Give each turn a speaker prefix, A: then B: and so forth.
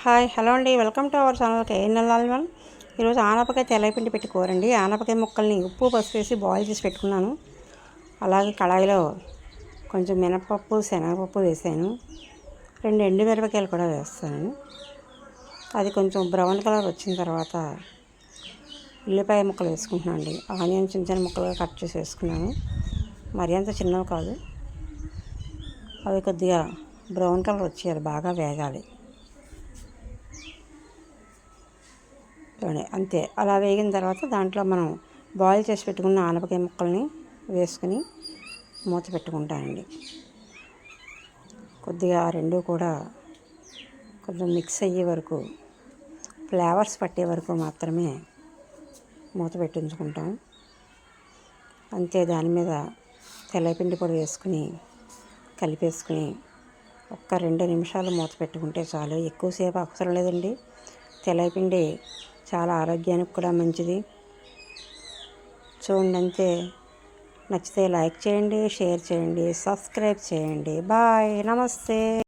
A: Hi hello అండి. Welcome to our channel KNL one. ఈరోజు ఆనపకాయ తెల్లపిండి పెట్టుకోరండి ఆనపకాయ ముక్కల్ని ఉప్పు పసుపు వేసి బాయిల్ చేసి పెట్టుకున్నాను. అలాగే కళాయిలో కొంచెం మినపప్పు శనగపప్పు వేసాను. రెండు ఎండు మిరపకాయలు కూడా వేస్తాను. అది కొంచెం బ్రౌన్ కలర్ వచ్చిన తర్వాత ఉల్లిపాయ ముక్కలు వేసుకుంటున్నాను అండి. ఆనియన్ చిన్న చిన్న ముక్కలుగా కట్ చేసి వేసుకున్నాను. మరి అంత చిన్నవి కాదు. అవి కొద్దిగా బ్రౌన్ కలర్ వచ్చేయాలి బాగా వేగాలి. తోనే. అంతే. అలా వేగిన తర్వాత దాంట్లో మనం బాయిల్ చేసి పెట్టుకున్న ఆనపకాయ ముక్కల్ని వేసుకుని మూత పెట్టుకుంటానండి. కొద్దిగా ఆ రెండు కూడా కొంచెం మిక్స్ అయ్యే వరకు ఫ్లేవర్స్ పట్టే వరకు మాత్రమే మూత పెట్టించుకుంటాం. అంతే దాని మీద తెల్లపిండి పొడి వేసుకుని కలిపేసుకుని ఒక్క రెండు నిమిషాలు మూత పెట్టుకుంటే చాలు. ఎక్కువసేపు అవసరం లేదండి. తెల్లపిండి చాలా ఆరోగ్యానికి కూడా మంచిది. చూడండి అంతే. నచ్చితే లైక్ చేయండి షేర్ చేయండి సబ్స్క్రైబ్ చేయండి. బాయ్. నమస్తే.